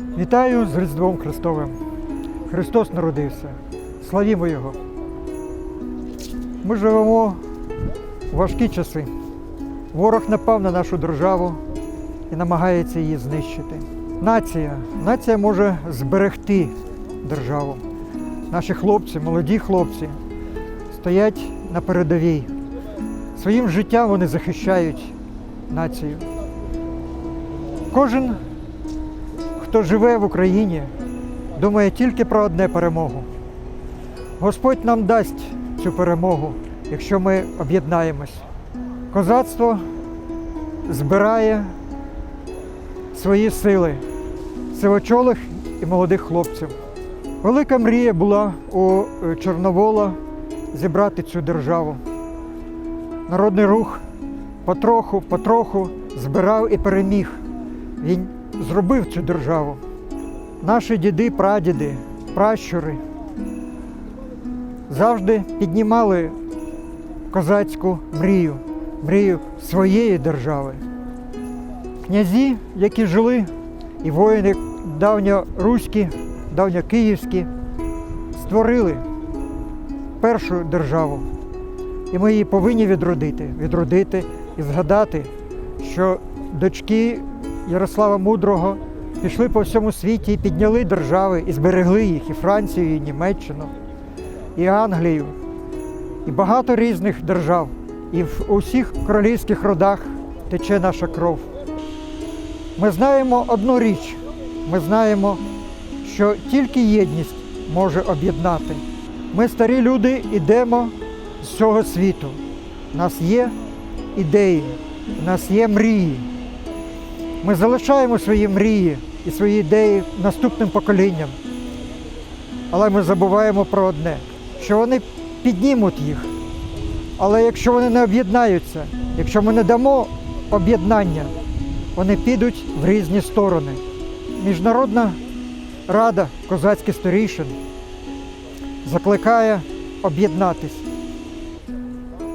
Вітаю з Різдвом Христовим. Христос народився. Славімо Його. Ми живемо у важкі часи. Ворог напав на нашу державу і намагається її знищити. Нація. Нація може зберегти державу. Наші хлопці, молоді хлопці, стоять на передовій. Своїм життям вони захищають націю. Кожен хто живе в Україні, думає тільки про одне перемогу. Господь нам дасть цю перемогу, якщо ми об'єднаємось. Козацтво збирає свої сили сивочолих і молодих хлопців. Велика мрія була у е, Чорновола зібрати цю державу. Народний рух потроху, потроху збирав і переміг. Він зробив цю державу. Наші діди, прадіди, пращури завжди піднімали козацьку мрію, мрію своєї держави. Князі, які жили, і воїни давньоруські, давньокиївські, створили першу державу. І ми її повинні відродити, відродити і згадати, що дочки Ярослава Мудрого пішли по всьому світі і підняли держави, і зберегли їх, і Францію, і Німеччину, і Англію, і багато різних держав. І в усіх королівських родах тече наша кров. Ми знаємо одну річ: ми знаємо, що тільки єдність може об'єднати. Ми, старі люди, йдемо з цього світу. У нас є ідеї, у нас є мрії. Ми залишаємо свої мрії і свої ідеї наступним поколінням. Але ми забуваємо про одне, що вони піднімуть їх. Але якщо вони не об'єднаються, якщо ми не дамо об'єднання, вони підуть в різні сторони. Міжнародна рада козацьких старішин закликає об'єднатись.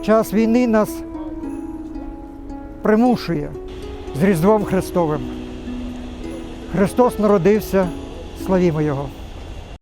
Час війни нас примушує з Різдвом Христовим. Христос народився, славімо Його!